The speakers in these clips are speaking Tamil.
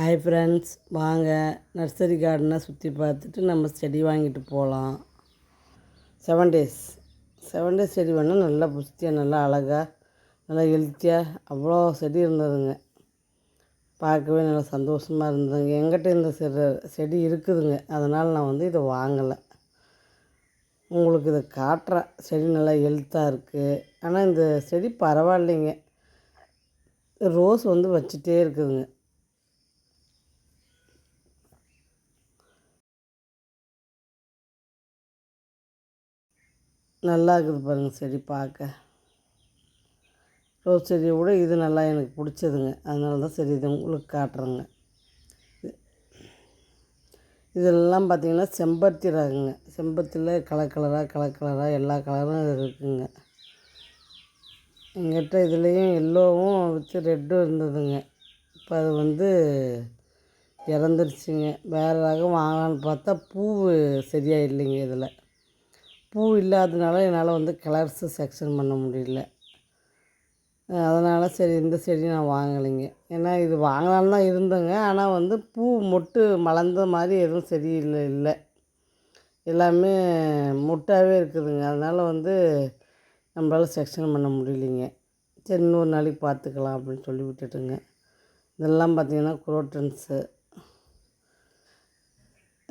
ஹாய் ஃப்ரெண்ட்ஸ் வாங்க. நர்சரி கார்டனை சுற்றி பார்த்துட்டு நம்ம செடி வாங்கிட்டு போகலாம் செவன் டேஸ் செவன் டேஸ் செடி வேணால் நல்லா புஸ்தியாக நல்லா அழகாக நல்லா ஹெல்த்தியாக அவ்வளோ செடி இருந்ததுங்க. பார்க்கவே நல்லா சந்தோஷமாக இருந்ததுங்க. எங்கிட்ட இந்த செடி செடி இருக்குதுங்க. அதனால் நான் வந்து இதை வாங்கலை. உங்களுக்கு இதை காட்டுறேன் செடி நல்லா ஹெல்த்தாக இருக்குது ஆனால் இந்த செடி பரவாயில்லைங்க. ரோஸ் வந்து வச்சுட்டே இருக்குதுங்க. நல்லா இருக்குது பாருங்கள் செடி பார்க்க. ரோஸ் செடியை விட இது நல்லா எனக்கு பிடிச்சதுங்க. அதனால தான் சரி இதை உங்களுக்கு காட்டுறேங்க. இது- இதெல்லாம் பார்த்திங்கன்னா செம்பருத்தி ரகங்க. செம்பருத்தியில் கலர் கலராக கலர் கலராக எல்லா கலரும் இருக்குதுங்க எங்கிட்ட இதுலேயும் எல்லோவும் வச்சு ரெட்டும் இருந்ததுங்க. இப்போ அது வந்து இறந்துருச்சுங்க. வேறு ரகம் வாங்கலான்னு பார்த்தா பூ சரியாக இல்லைங்க இதில். பூ இல்லாததுனால என்னால் வந்து கலர்ஸு செக்ஷன் பண்ண முடியல. அதனால் சரி இந்த செடி நான் வாங்கலைங்க. ஏன்னா இது வாங்கலான்னு தான் இருந்தேங்க. ஆனால் வந்து பூ மொட்டு மலர்ந்த மாதிரி எதுவும் சரியில்லை இல்லை. எல்லாமே மொட்டாகவே இருக்குதுங்க. அதனால் வந்து நம்மளால் செக்ஷன் பண்ண முடியலைங்க. சரி இன்னொரு நாளைக்கு பார்த்துக்கலாம் அப்படின்னு சொல்லி விட்டுட்டுங்க. இதெல்லாம் பார்த்திங்கன்னா குரோட்டன்ஸு.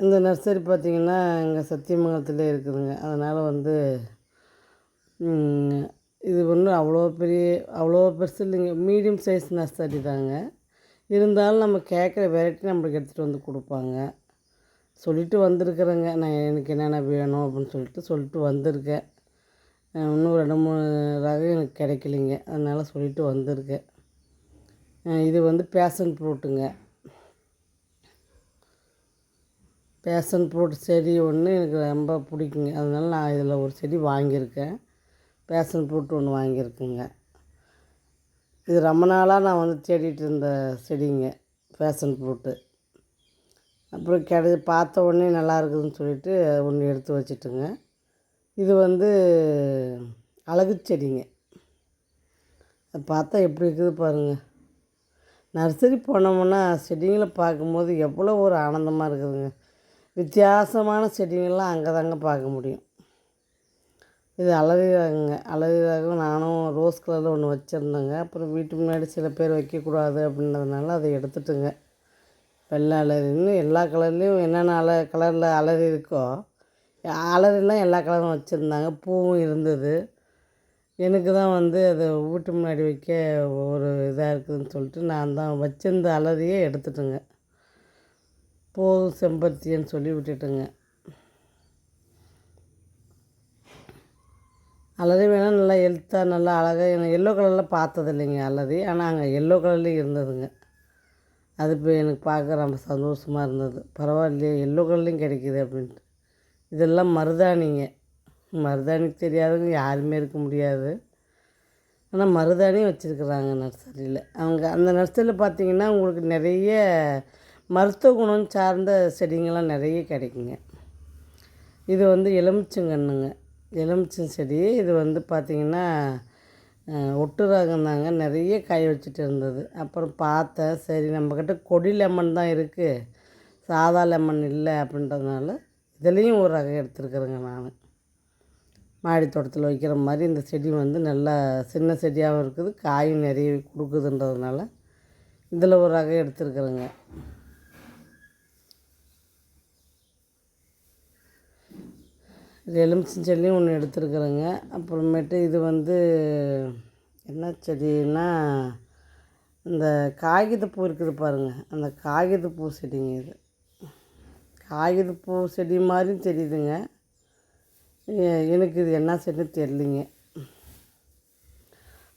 இந்த நர்சரி பார்த்திங்கன்னா இங்கே சத்தியமங்கலத்தில் இருக்குதுங்க. அதனால் வந்து இது ஒன்றும் அவ்வளோ பெரிய அவ்வளோ பெருசு இல்லைங்க. மீடியம் சைஸ் நர்சரி தாங்க. இருந்தாலும் நம்ம கேட்குற வெரைட்டி நம்மளுக்கு எடுத்துகிட்டு வந்து கொடுப்பாங்க. சொல்லிட்டு வந்திருக்குறேங்க. நான் எனக்கு என்னென்ன வேணும் அப்படின்னு சொல்லிட்டு சொல்லிட்டு வந்திருக்கேன். இன்னும் ரெண்டு மூணு ரகம் எனக்கு கிடைக்கலிங்க. அதனால் சொல்லிட்டு வந்திருக்கேன். இது வந்து பேஷன் ஃப்ரூட்டுங்க. பேஷன் ஃப்ரூட் செடி ஒன்று எனக்கு ரொம்ப பிடிக்குங்க. அதனால நான் இதில் ஒரு செடி வாங்கியிருக்கேன். பேஷன் ஃப்ரூட் ஒன்று வாங்கியிருக்குங்க. இது ரொம்ப நாளாக நான் வந்து தேடிட்டு இருந்த செடிங்க பேஷன் ஃப்ரூட்டு அப்புறம் கிடை பார்த்த உடனே நல்லா இருக்குதுன்னு சொல்லிட்டு ஒன்று எடுத்து வச்சுட்டுங்க. இது வந்து அழகு செடிங்க. அதை பார்த்தா எப்படி இருக்குது பாருங்கள் நர்சரி போனோம்னா செடிங்களை பார்க்கும்போது எவ்வளோ ஒரு ஆனந்தமாக இருக்குதுங்க. வித்தியாசமான செடிங்கள்லாம் அங்கே தாங்க பார்க்க முடியும். இது அலரி ரகங்க அலரி ரகம் நானும் ரோஸ் கலரில் ஒன்று வச்சுருந்தேங்க. அப்புறம் வீட்டு முன்னாடி சில பேர் வைக்கக்கூடாது அப்படின்றதுனால அதை எடுத்துட்டுங்க. வெள்ளை அலரின்னு எல்லா கலர்லேயும் என்னென்ன அல கலரில் அலரி இருக்கோ அலரிலாம் எல்லா கலரும் வச்சுருந்தாங்க. பூவும் இருந்தது. எனக்கு தான் வந்து அதை வீட்டு முன்னாடி வைக்க ஒரு இதாக இருக்குதுன்னு சொல்லிட்டு நான் தான் வச்சிருந்த அலரியே எடுத்துட்டேங்க. போதும் செம்பருத்தின்னு சொல்லி விட்டுட்டுங்க. அலரி வேணால் நல்லா ஹெல்த்தாக நல்லா அழகாக எனக்கு எல்லோ கலரில் பார்த்தது இல்லைங்க அலரி ஆனால் அங்கே எல்லோ கலர்லேயும் இருந்ததுங்க. அது இப்போ எனக்கு பார்க்க ரொம்ப சந்தோஷமாக இருந்தது. பரவாயில்லையே எல்லோ கலர்லேயும் கிடைக்கிது அப்படின்ட்டு. இதெல்லாம் மருதாணிங்க. மருதாணிக்கு தெரியாதவங்க யாருமே இருக்க முடியாது. ஆனால் மருதாணி வச்சுருக்குறாங்க நர்சரியில். அவங்க அந்த நர்சரியில் பார்த்தீங்கன்னா உங்களுக்கு நிறைய மருத்துவ குணம் சார்ந்த செடிங்கள்லாம் நிறைய கிடைக்குங்க. இது வந்து எலுமிச்சங்கன்றுங்க எலுமிச்சம் செடி இது வந்து பார்த்திங்கன்னா ஒட்டு ரகம் தாங்க. நிறைய காய வச்சுட்டு இருந்தது. அப்புறம் பார்த்தேன் சரி நம்மக்கிட்ட கொடி லெமன் தான் இருக்குது சாதா லெமன் இல்லை அப்படின்றதுனால இதுலேயும் ஒரு ரகம் எடுத்துருக்குறேங்க நான். மாடி தோட்டத்தில் வைக்கிற மாதிரி இந்த செடி வந்து நல்லா சின்ன செடியாகவும் இருக்குது. காயும் நிறைய கொடுக்குதுன்றதுனால இதில் ஒரு ரகம் எடுத்துருக்குறேங்க. இது எலுமிச்சம் செடியும் ஒன்று எடுத்துருக்குறேங்க. அப்புறமேட்டு இது வந்து என்ன செடின்னா இந்த காகிதப்பூ இருக்குது பாருங்கள் அந்த காகிதப்பூ செடிங்க இது. காகிதப்பூ செடி மாதிரியும் தெரியுதுங்க. எனக்கு இது என்ன செடின்னு தெரியலிங்க.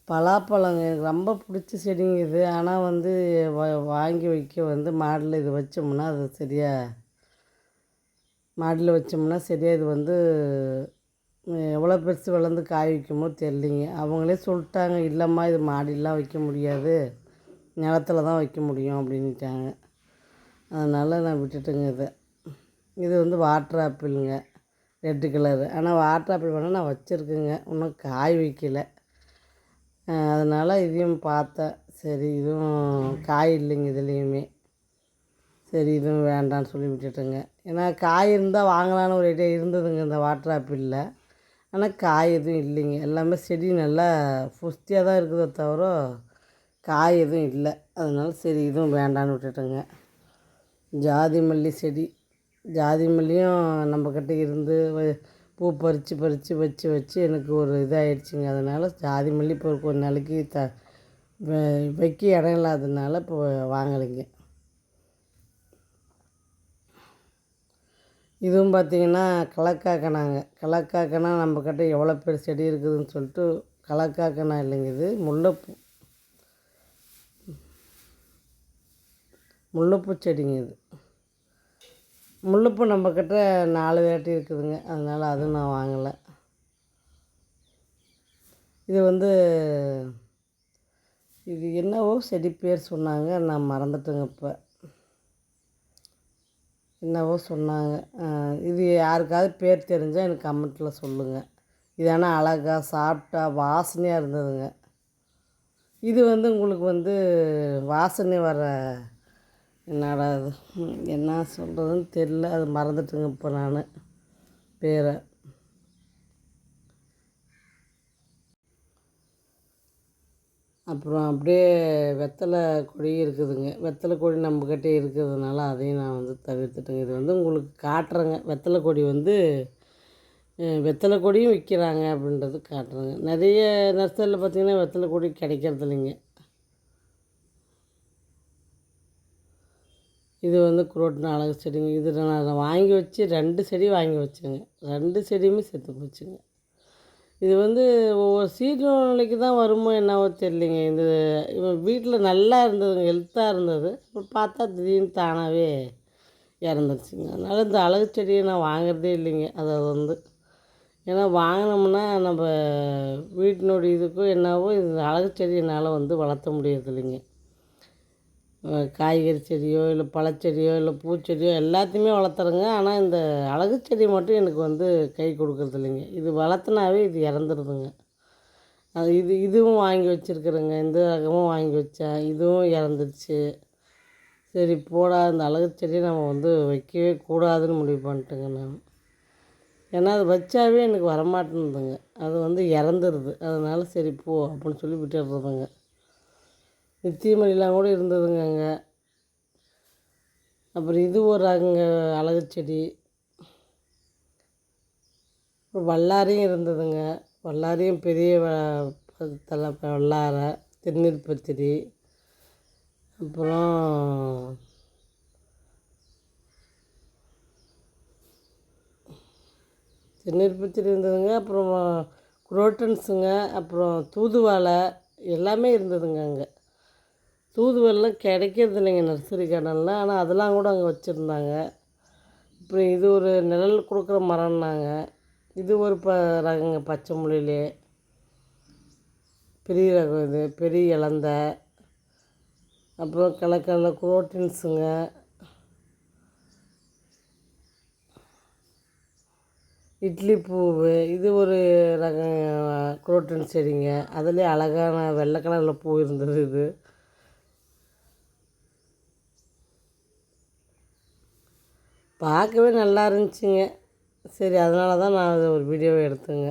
பலாப்பழங்க எனக்கு ரொம்ப பிடிச்ச செடிங்க இது. ஆனால் வந்து வா வாங்கி வைக்க வந்து மாடில் இது வச்சோம்னா அது சரியாக மாடியில் வச்சோம்னா சரியாக இது வந்து எவ்வளோ பெருசு வளர்ந்து காய் வைக்குமோ தெரியலிங்க. அவங்களே சொல்லிட்டாங்க இல்லைம்மா இது மாடிலாம் வைக்க முடியாது. நிலத்துல தான் வைக்க முடியும் அப்படின்ட்டாங்க அதனால் நான் விட்டுட்டேங்க இதை. இது வந்து வாட்டர் ஆப்பிளுங்க ரெட்டு கலரு ஆனால் வாட்டர் ஆப்பிள் வேணால் நான் வச்சுருக்கேங்க. இன்னும் காய் வைக்கல. அதனால் இதையும் பார்த்தேன். சரி இதுவும் காய் இல்லைங்க இதுலேயுமே. சரி இதுவும் வேண்டாம்னு சொல்லி விட்டுட்டேங்க. ஏன்னா காய் இருந்தால் வாங்கலான்னு ஒரு ஐடியா இருந்ததுங்க. இந்த வாட்டர் ஆப்பிளில் ஆனால் காய் எதுவும் இல்லைங்க. எல்லாமே செடி நல்லா புஷ்டியாக தான் இருக்குதே தவிர காய் எதுவும் இல்லை. அதனால சரி இதுவும் வேண்டான்னு விட்டுட்டேங்க. ஜாதி மல்லி செடி. ஜாதி மல்லியும் நம்மக்கிட்ட இருந்து பூ பறித்து பறித்து வச்சு வச்சு எனக்கு ஒரு இதாகிடுச்சிங்க அதனால் ஜாதி மல்லி இப்போ கொஞ்ச நாளைக்கு த வைக்க இடம் இல்லாததுனால இப்போ வாங்கலைங்க. இதுவும் பார்த்தீங்கன்னா கலக்காக்கனாங்க கலக்காக்கனா நம்மக்கிட்ட எவ்வளோ பேர் செடி இருக்குதுன்னு சொல்லிட்டு கலக்காக்கனா இல்லைங்க இது. முல்லைப்பூ. முல்லைப்பூ செடிங்க இது. முல்லைப்பூ நம்மக்கிட்ட நாலு வேட்டி இருக்குதுங்க. அதனால் அதுவும் நான் வாங்கலை. இது வந்து இது என்னவோ செடி பேர் சொன்னாங்க. நான் மறந்துட்டேங்க இப்போ. என்னவோ சொன்னாங்க. இது யாருக்காவது பேர் தெரிஞ்சால் எனக்கு கமெண்ட்டில் சொல்லுங்கள் இது ஆனால் அழகாக சாப்பிட்டா வாசனையாக இருந்ததுங்க. இது வந்து உங்களுக்கு வந்து வாசனை வர என்னடா அது என்ன சொல்கிறதுன்னு தெரில அது மறந்துட்டுங்க இப்போ நான். பேரை. அப்புறம் அப்படியே வெத்தலை கொடி இருக்குதுங்க. வெத்தலை கொடி நம்மக்கிட்ட இருக்கிறதுனால அதையும் நான் வந்து தவிர்த்துட்டேங்க. இது வந்து உங்களுக்கு காட்டுறேங்க. வெத்தலை கொடி வந்து வெத்தலை கொடியும் விற்கிறாங்க அப்படின்றது காட்டுறேங்க. நிறைய நர்சரியில் பார்த்திங்கன்னா வெத்தலை கொடி கிடைக்கிறது இல்லைங்க. இது வந்து குரோட்டின அழகு செடிங்க. இது நான் வாங்கி வச்சு ரெண்டு செடி வாங்கி வச்சேங்க. ரெண்டு செடியுமே செத்து போச்சுங்க. இது வந்து ஒவ்வொரு சீசனுக்கு தான் வருமோ என்னவோ தெரியலிங்க. இந்த இவன் வீட்டில் நல்லா இருந்ததுங்க ஹெல்த்தாக இருந்தது. பார்த்தா திடீர்னு தானாகவே இறந்துருச்சுங்க. அதனால் இந்த அழகு செடியை நான் வாங்குறதே இல்லைங்க. அதை வந்து ஏன்னா வாங்கினோம்னா நம்ம வீட்டினுடைய இதுக்கும் என்னவோ இந்த அழகு செடி என்னால் வந்து வளர்த்த முடியறது இல்லைங்க காய்கறி செடியோ இல்லை பழச்செடியோ இல்லை பூச்செடியோ எல்லாத்தையுமே வளர்த்துறேங்க. ஆனால் இந்த அழகு செடி மட்டும் எனக்கு வந்து கை கொடுக்கறது இல்லைங்க. இது வளர்த்துனாவே இது இறந்துருதுங்க. அது இது இதுவும் வாங்கி வச்சுருக்குறேங்க. இந்த ரகமும் வாங்கி வச்சேன். இதுவும் இறந்துருச்சு. சரி போடா. இந்த அழகு செடியை நம்ம வந்து வைக்கவே கூடாதுன்னு முடிவு பண்ணிட்டேங்க நான். ஏன்னா அது வச்சாவே எனக்கு வரமாட்டேன்னுதுங்க. அது வந்து இறந்துருது. அதனால் சரி போ அப்படின்னு சொல்லி விட்டுடுறதுங்க. நித்தியமணிலாம் கூட இருந்ததுங்க அங்கே அப்புறம் இது ஒரு அங்கே அழகு செடி. அப்புறம் வல்லாரையும் இருந்ததுங்க. வல்லாரையும் பெரிய வ- தலை வல்லாரை திருநீர் பத்திரி அப்புறம் திருநீர் பத்திரி இருந்ததுங்க. அப்புறம் குரோட்டன்ஸுங்க. அப்புறம் தூதுவளை எல்லாமே இருந்ததுங்க அங்கே. தூதுவளைலாம் கிடைக்கிறது இல்லைங்க நர்சரி கார்டனில் ஆனால் அதெல்லாம் கூட அங்கே வச்சுருந்தாங்க. அப்புறம் இது ஒரு நிழல் கொடுக்குற மரம்னாங்க. இது ஒரு ப ரகங்க பச்சை மொழியிலே பெரிய ரகம் இது. பெரிய இலந்த. அப்புறம் கலக்கல குரோட்டின்ஸுங்க. இட்லி பூவு. இது ஒரு ரகம் குரோட்டின் செடிங்க. அதுலேயே அழகான வெள்ளை கலரில் பூ இருந்தது இது. பார்க்கவே நல்லா இருந்துச்சுங்க சரி அதனால தான் நான் அதை ஒரு வீடியோவை எடுத்தேங்க.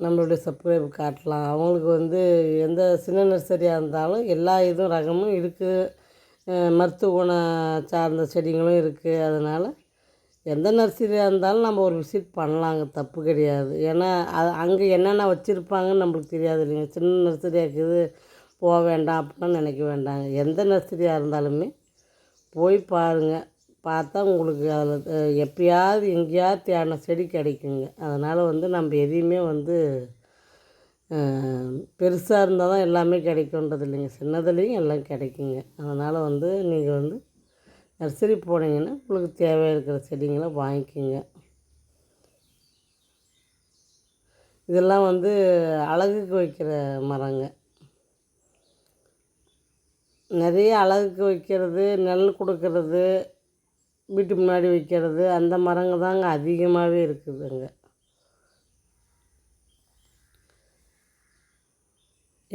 நம்மளுடைய சப்ஸ்கிரைப் காட்டலாம். அவங்களுக்கு வந்து எந்த சின்ன நர்சரியாக இருந்தாலும் எல்லா இதுவும் ரகமும் இருக்குது மருத்துவ குணம் சார்ந்த செடிங்களும் இருக்குது அதனால் எந்த நர்சரியாக இருந்தாலும் நம்ம ஒரு விசிட் பண்ணலாங்க. தப்பு கிடையாது. ஏன்னா அது அங்கே என்னென்ன வச்சுருப்பாங்கன்னு நம்மளுக்கு தெரியாது இல்லைங்க. சின்ன நர்சரியாக இருக்குது போக வேண்டாம் அப்படிலாம் நினைக்க வேண்டாங்க. எந்த நர்சரியாக இருந்தாலுமே போய் பாருங்கள் பார்த்தா உங்களுக்கு அதில் எப்பயாவது எங்கேயாவது தேடின செடி கிடைக்குங்க. அதனால் வந்து நம்ம எதையுமே வந்து பெருசாக இருந்தால் தான் எல்லாமே கிடைக்குன்றது இல்லைங்க. சின்னதுலேயும் எல்லாம் கிடைக்குங்க. அதனால் வந்து நீங்கள் வந்து நர்சரி போனீங்கன்னா உங்களுக்கு தேவை இருக்கிற செடிங்களை வாங்கிக்கோங்க. இதெல்லாம் வந்து அழகுக்கு வைக்கிற மரங்க. நிறைய அழகுக்கு வைக்கிறது நெல் கொடுக்கறது வீட்டு முன்னாடி வைக்கிறது அந்த மரங்க தாங்க அதிகமாகவே இருக்குதுங்க.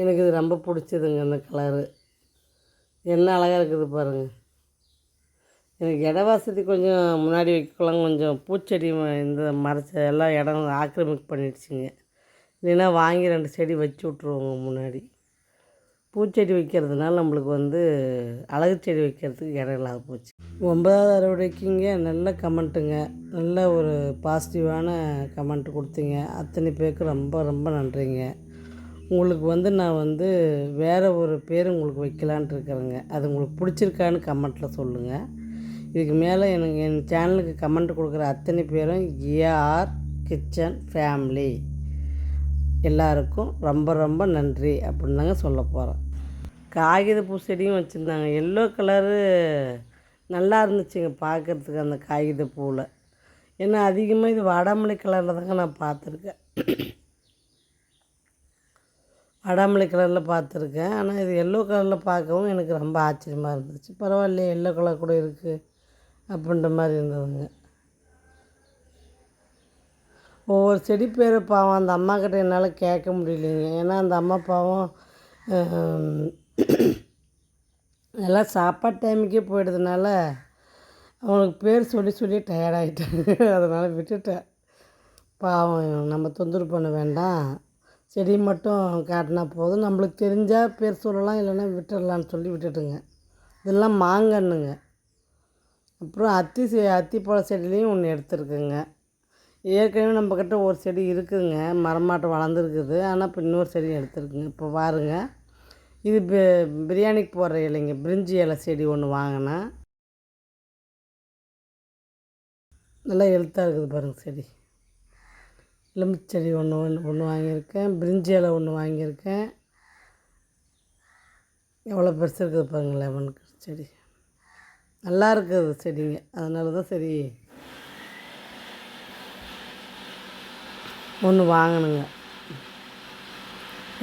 எனக்கு இது ரொம்ப பிடிச்சதுங்க அந்த கலரு. என்ன அழகாக இருக்குது பாருங்கள் எனக்கு இட வசதி கொஞ்சம் முன்னாடி வைக்கலாம் கொஞ்சம் பூச்செடி இந்த மரச்ச எல்லாம் இடம் ஆக்கிரமிப்பு பண்ணிடுச்சுங்க. இல்லைன்னா வாங்கி ரெண்டு செடி வச்சு விட்ருவோங்க முன்னாடி. பூச்செடி வைக்கிறதுனால நம்மளுக்கு வந்து அழகு செடி வைக்கிறதுக்கு இடம் இல்லாத போச்சு. ஒன்பதாவது அறுவடைக்குங்க நல்ல கமெண்ட்டுங்க. நல்ல ஒரு பாசிட்டிவான கமெண்ட் கொடுத்தீங்க. அத்தனை பேருக்கு ரொம்ப ரொம்ப நன்றிங்க. உங்களுக்கு வந்து நான் வந்து வேறு ஒரு பேர் உங்களுக்கு வைக்கலான்ட்டு இருக்கிறேங்க. அது உங்களுக்கு பிடிச்சிருக்கான்னு கமெண்ட்டில் சொல்லுங்கள் இதுக்கு மேலே எனக்கு என் சேனலுக்கு கமெண்ட் கொடுக்குற அத்தனை பேரும் ஏஆர் கிச்சன் ஃபேமிலி. எல்லாருக்கும் ரொம்ப ரொம்ப நன்றி அப்படின்னு தாங்க சொல்ல போகிறேன் காகித பூ செடியும் வச்சுருந்தாங்க. எல்லோ கலரு நல்லா இருந்துச்சுங்க பார்க்குறதுக்கு அந்த காகித பூவில் ஏன்னா அதிகமாக இது வாடாமல்லி கலரில் தாங்க நான் பார்த்துருக்கேன். வாடாமல்லி கலரில் பார்த்துருக்கேன். ஆனால் இது எல்லோ கலரில் பார்க்கவும் எனக்கு ரொம்ப ஆச்சரியமாக இருந்துச்சு. பரவாயில்லையே எல்லோ கலர் கூட இருக்குது அப்படின்ற மாதிரி இருந்ததுங்க. ஒவ்வொரு செடி பேர் பாவம் அந்த அம்மா கிட்ட என்னால் கேட்க முடியலைங்க. ஏன்னா அந்த அம்மா பாவம் எல்லாம் சாப்பாடு டைமுக்கே போயிடுதுனால அவங்களுக்கு பேர் சொல்லி சொல்லி டயர்டாகிட்டேன் அதனால் விட்டுட்டேன். பாவம் நம்ம தொந்தரவு பண்ண வேண்டாம். செடி மட்டும் காட்டினா போதும். நம்மளுக்கு தெரிஞ்சால் பேர் சொல்லலாம் இல்லைன்னா விட்டுடலான்னு சொல்லி விட்டுட்டுங்க. இதெல்லாம் மாங்கன்னுங்க. அப்புறம் அத்தி செ பழ செடிலையும் ஒன்று எடுத்துருக்குங்க. ஏற்கனவே நம்மக்கிட்ட ஒரு செடி இருக்குதுங்க. மரமாட்டம் வளர்ந்துருக்குது. ஆனால் இப்போ இன்னொரு செடி எடுத்துருக்குங்க. இப்போ பாருங்க. இது பி பிரியாணிக்கு போடுற இலைங்க. பிரிஞ்சி இலை செடி ஒன்று வாங்கினேன் நல்லா எழுத்தாக இருக்குது பாருங்கள் செடி. எலும்பு செடி ஒன்று ஒன்று ஒன்று வாங்கியிருக்கேன். பிரிஞ்சி இலை ஒன்று வாங்கியிருக்கேன். எவ்வளோ பெருசு இருக்குது பாருங்கள் லெமனுக்கு செடி. நல்லா இருக்குது செடிங்க. அதனால தான் சரி ஒன்று வாங்கினுங்க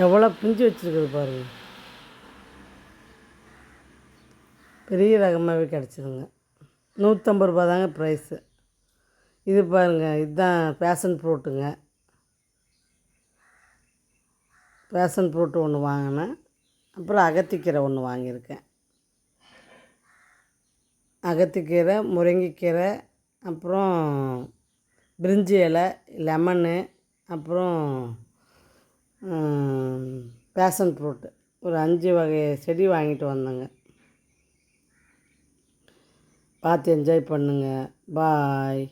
எவ்வளோ பிஞ்சு வச்சுருக்குது பாருங்கள் பெரிய ரகமாகவே கிடச்சிதுங்க நூற்றம்பது ரூபா தாங்க ப்ரைஸு இது பாருங்கள் இதுதான் பேஷன் ஃப்ரூட்டுங்க பேஷன் ஃப்ரூட்டு ஒன்று வாங்கினேன். அப்புறம் அகத்திக்கீரை ஒன்று வாங்கியிருக்கேன். அகத்திக்கீரை முருங்கைக்கீரை அப்புறம் பிரிஞ்சி இலை லெமனு அப்புறம் பேஷன் ஃப்ரூட்டு ஒரு அஞ்சு வகை செடி வாங்கிட்டு வந்தேங்க. பார்த்து என்ஜாய் பண்ணுங்கள் பாய்.